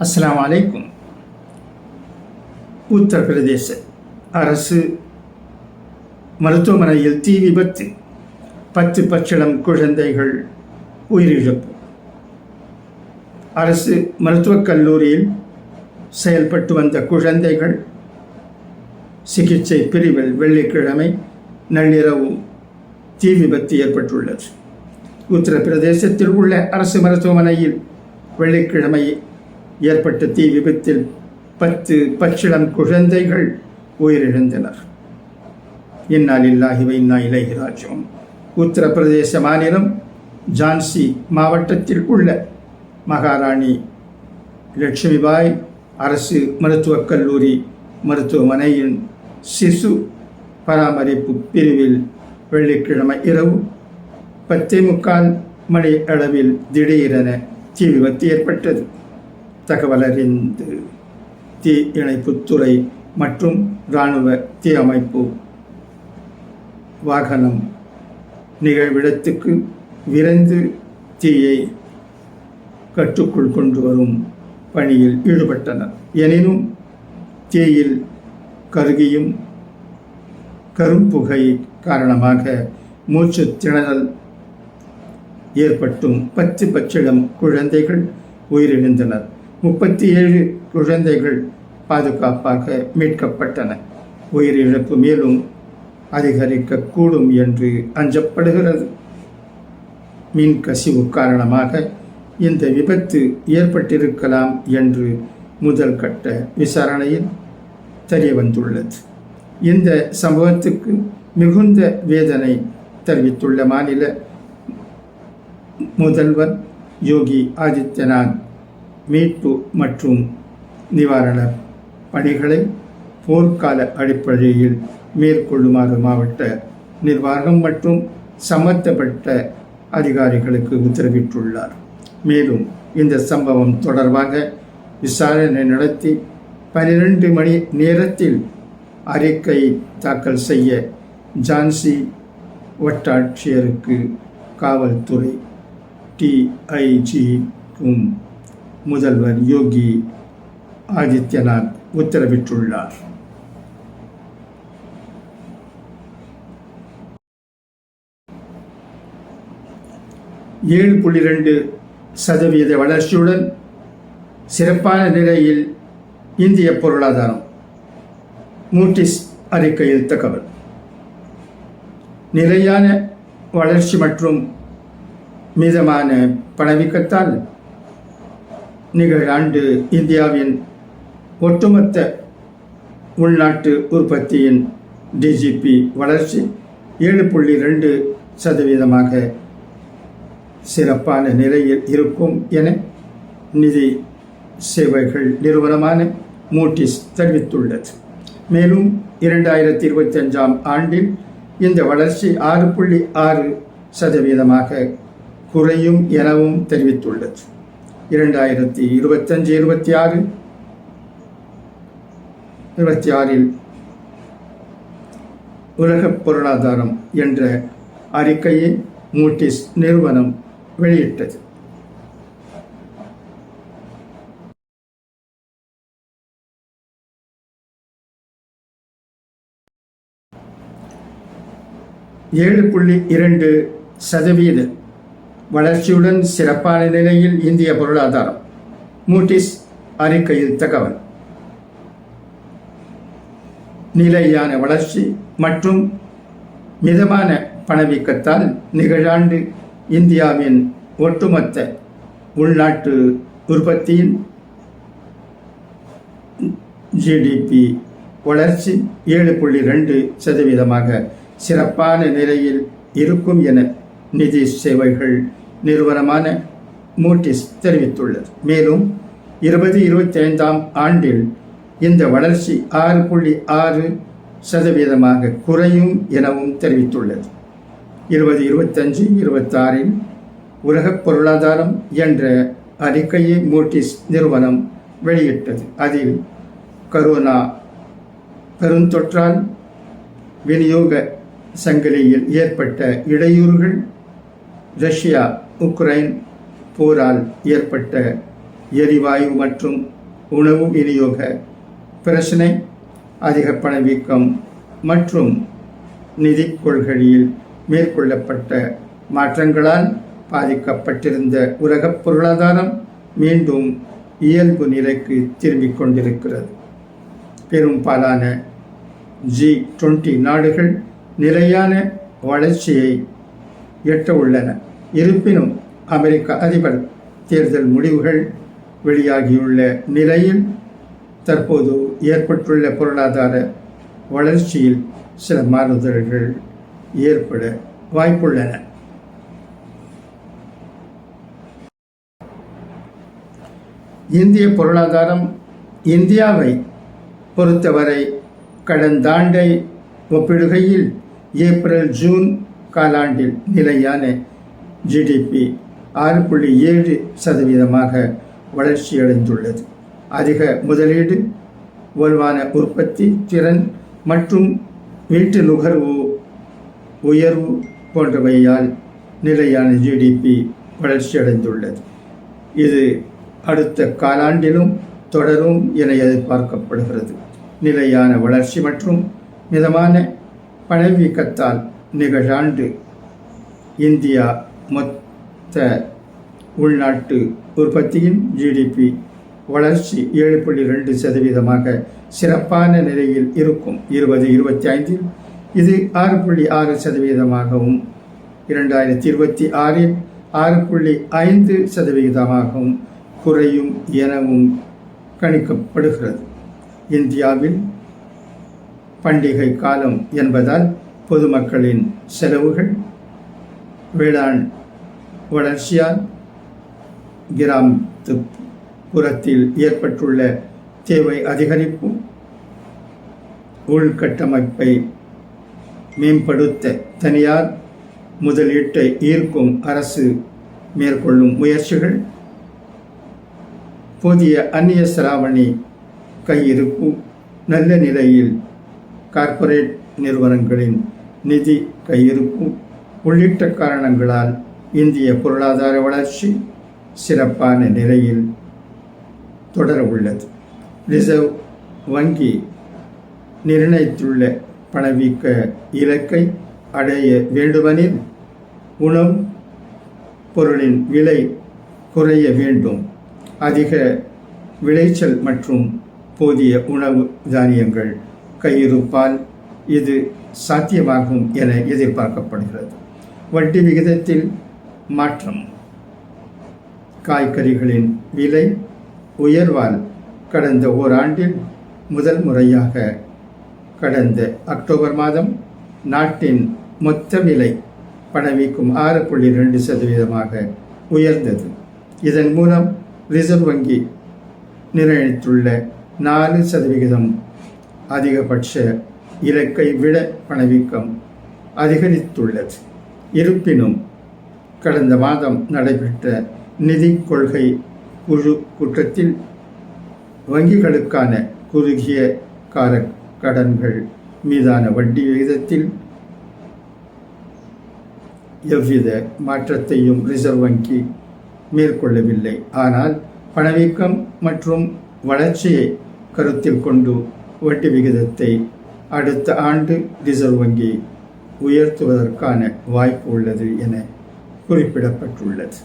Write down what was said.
அஸ்லாம் வலைக்கும் உத்தரப்பிரதேச அரசு மருத்துவமனையில் தீ விபத்து. பத்து பச்சிளம் குழந்தைகள் உயிரிழப்பு. அரசு மருத்துவக் கல்லூரியில் செயல்பட்டு வந்த குழந்தைகள் சிகிச்சை பிரிவில் வெள்ளிக்கிழமை நள்ளிரவு தீ விபத்து ஏற்பட்டுள்ளது. உத்தரப்பிரதேசத்தில் உள்ள அரசு மருத்துவமனையில் வெள்ளிக்கிழமை ஏற்பட்ட தீ விபத்தில் பத்து பச்சிளம் குழந்தைகள் உயிரிழந்தனர். இந்நாளில்லாஹி வைன்னா இலைஹி ராஜ்யம் உத்தரப்பிரதேச மாநிலம் ஜான்சி மாவட்டத்தில் உள்ள மகாராணி லட்சுமிபாய் அரசு மருத்துவக் கல்லூரி மருத்துவமனையின் சிசு பராமரிப்பு பிரிவில் வெள்ளிக்கிழமை இரவு பத்தே முக்கால் மணி அளவில் திடீரென தீ விபத்து ஏற்பட்டது. தகவலறிந்து தீ இணைப்புத்துறை மற்றும் இராணுவ தீ அமைப்பு வாகனம் நிகழ்விடத்துக்கு விரைந்து தீயை கட்டுக்குள் கொண்டு வரும் பணியில் ஈடுபட்டனர். எனினும் தீயில் கருகியும் கரும்புகை காரணமாக மூச்சு திணறல் ஏற்பட்டும். பத்து பச்சிளம் குழந்தைகள் உயிரிழந்தனர். முப்பத்தி ஏழு குழந்தைகள் பாதுகாப்பாக மீட்கப்பட்டன. உயிரிழப்பு மேலும் அதிகரிக்கக்கூடும் என்று அஞ்சப்படுகிறது. மின் கசிவு காரணமாக இந்த விபத்து ஏற்பட்டிருக்கலாம் என்று முதல் கட்ட விசாரணையில் தெரிய வந்துள்ளது இந்த சம்பவத்துக்கு மிகுந்த வேதனை தெரிவித்துள்ள மாநில முதல்வர் யோகி ஆதித்யநாத் மீட்பு மற்றும் நிவாரண பணிகளை போர்க்கால அடிப்படையில் மேற்கொள்ளுமாறு மாவட்ட நிர்வாகம் மற்றும் சம்பந்தப்பட்ட அதிகாரிகளுக்கு உத்தரவிட்டுள்ளார். மேலும் இந்த சம்பவம் தொடர்பாக விசாரணை நடத்தி பனிரெண்டு மணி நேரத்தில் அறிக்கை தாக்கல் செய்ய ஜான்சி வட்டாட்சியருக்கு காவல்துறை டிஐஜிக்கும் முதல்வர் யோகி ஆதித்யநாத் உத்தரவிட்டுள்ளார். ஏழு புள்ளி ரெண்டு சதவீத வளர்ச்சியுடன் சிறப்பான நிலையில் இந்திய பொருளாதாரம். மூட்டிஸ் அறிக்கையில் தகவல். நிலையான வளர்ச்சி மற்றும் மிதமான பணவீக்கத்தால் நிகழாண்டு இந்தியாவின் ஒட்டுமொத்த உள்நாட்டு உற்பத்தியின் டிஜிபி வளர்ச்சி ஏழு புள்ளி ரெண்டு சதவீதமாக சிறப்பான நிலையில் இருக்கும் என நிதி சேவைகள் நிறுவனமான மூட்டிஸ் தெரிவித்துள்ளது. மேலும் இரண்டாயிரத்தி இருபத்தி அஞ்சாம் ஆண்டில் இந்த வளர்ச்சி ஆறு புள்ளி ஆறு சதவீதமாக குறையும் எனவும் தெரிவித்துள்ளது. இரண்டாயிரத்தி இருபத்தஞ்சு இருபத்தி ஆறு. இருபத்தி ஆறில் உலக பொருளாதாரம் என்ற அறிக்கையை மூட்டிஸ் நிறுவனம் வெளியிட்டது. ஏழு புள்ளி இரண்டு சதவீத வளர்ச்சியுடன் சிறப்பான நிலையில் இந்திய பொருளாதாரம். மூட்டிஸ் அறிக்கையில் தகவல். நிலையான வளர்ச்சி மற்றும் மிதமான பணவீக்கத்தால் நிகழாண்டு இந்தியாவின் ஒட்டுமொத்த உள்நாட்டு உற்பத்தியின் ஜிடிபி வளர்ச்சி ஏழு புள்ளி ரெண்டு சதவீதமாக சிறப்பான நிலையில் இருக்கும் என நிதி சேவைகள் நிறுவனமான மூட்டிஸ் தெரிவித்துள்ளது. மேலும் இருபது இருபத்தி ஐந்தாம் ஆண்டில் இந்த வளர்ச்சி ஆறு புள்ளி ஆறு சதவீதமாக குறையும் எனவும் தெரிவித்துள்ளது. இருபது இருபத்தஞ்சு இருபத்தாறில் உலகப் பொருளாதாரம் என்ற அறிக்கையை மூட்டிஸ் நிறுவனம் வெளியிட்டது. அதில் கரோனா பெருந்தொற்றால் விநியோக சங்கிலியில் ஏற்பட்ட இடையூறுகள் ரஷ்யா உக்ரைன் போரால் ஏற்பட்ட எரிவாயு மற்றும் உணவு விநியோக பிரச்சனை அதிக பணவீக்கம் மற்றும் நிதி கொள்கையில் மேற்கொள்ளப்பட்ட மாற்றங்களால் பாதிக்கப்பட்டிருந்த உலகப் பொருளாதாரம் மீண்டும் இயல்பு நிலைக்கு திரும்பிக் கொண்டிருக்கிறது. பெரும்பாலான ஜி டுவெண்ட்டி நாடுகள் நிலையான வளர்ச்சியை எட்ட உள்ளன. இருப்பினும் அமெரிக்க அதிபர் தேர்தல் முடிவுகள் வெளியாகியுள்ள நிலையில் தற்போது ஏற்பட்டுள்ள பொருளாதார வளர்ச்சியில் சில மாறுதல்கள் ஏற்பட வாய்ப்புள்ளன. இந்திய பொருளாதாரம் இந்தியாவை பொறுத்தவரை கடந்த ஆண்டை ஒப்பிடுகையில் ஏப்ரல் ஜூன் காலாண்டில் நிலையான ஜிடிபி ஆறு புள்ளி ஏழு சதவீதமாக வளர்ச்சியடைந்துள்ளது. அதிக முதலீடு வலுவான உற்பத்தி திறன் மற்றும் வீட்டு நுகர்வு உயர்வு போன்றவையால் நிலையான ஜிடிபி வளர்ச்சியடைந்துள்ளது. இது அடுத்த காலாண்டிலும் தொடரும் என எதிர்பார்க்கப்படுகிறது. நிலையான வளர்ச்சி மற்றும் மிதமான பணவீக்கத்தால் நிகழாண்டு இந்தியா மொத்த உள்நாட்டு உற்பத்தியின் ஜிடிபி வளர்ச்சி ஏழு புள்ளி ரெண்டு சதவீதமாக சிறப்பான நிலையில் இருக்கும். இருபது இருபத்தி ஐந்தில் இது ஆறு புள்ளி ஆறு சதவீதமாகவும் இரண்டாயிரத்தி இருபத்தி ஆறில் ஆறு புள்ளி ஐந்து சதவீதமாகவும் குறையும் எனவும் கணிக்கப்படுகிறது. இந்தியாவில் பண்டிகை காலம் என்பதால் பொதுமக்களின் செலவுகள் வேளாண் வளர்ச்சியால் கிராமத்து புறத்தில் ஏற்பட்டுள்ள தேவை அதிகரிப்பு உள்கட்டமைப்பை மேம்படுத்த தனியார் முதலீட்டை ஈர்க்கும் அரசு மேற்கொள்ளும் முயற்சிகள். புதிய அந்நிய செலாவணி கையிருப்பு நல்ல நிலையில் கார்ப்பரேட் நிறுவனங்களின் நிதி கையிருப்பு உள்ளிட்ட காரணங்களால் இந்திய பொருளாதார வளர்ச்சி சிறப்பான நிலையில் தொடர உள்ளது. ரிசர்வ் வங்கி நிர்ணயித்துள்ள பணவீக்க இலக்கை அடைய வேண்டுமெனில் உணவு பொருளின் விலை குறைய வேண்டும். அதிக விளைச்சல் மற்றும் போதிய உணவு தானியங்கள் கையிருப்பால் இது சாத்தியமாகும் என எதிர்பார்க்கப்படுகிறது. வட்டி விகிதத்தில் மாற்றம். காய்கறிகளின் விலை உயர்வால் கடந்த ஓராண்டில் முதல் முறையாக கடந்த அக்டோபர் மாதம் நாட்டின் மொத்த விலை பணவீக்கம் ஆறு புள்ளி ரெண்டு சதவீதமாக உயர்ந்தது. இதன் மூலம் ரிசர்வ் வங்கி நிர்ணயித்துள்ள நாலு சதவிகிதம் அதிகபட்ச இலக்கை விட பணவீக்கம் அதிகரித்துள்ளது. இருப்பினும் கடந்த மாதம் நடைபெற்ற நிதி கொள்கை குழு கூட்டத்தில் வங்கிகளுக்கான குறுகிய கார கடன்கள் மீதான வட்டி விகிதத்தில் எவ்வித மாற்றத்தையும் ரிசர்வ் வங்கி மேற்கொள்ளவில்லை. ஆனால் பணவீக்கம் மற்றும் வளர்ச்சியை கருத்தில் கொண்டு வட்டி விகிதத்தை அடுத்த ஆண்டு ரிசர்வ் வங்கி உயர்த்துவதற்கான வாய்ப்பு உள்ளது என குறிப்பிடப்பட்டுள்ளது.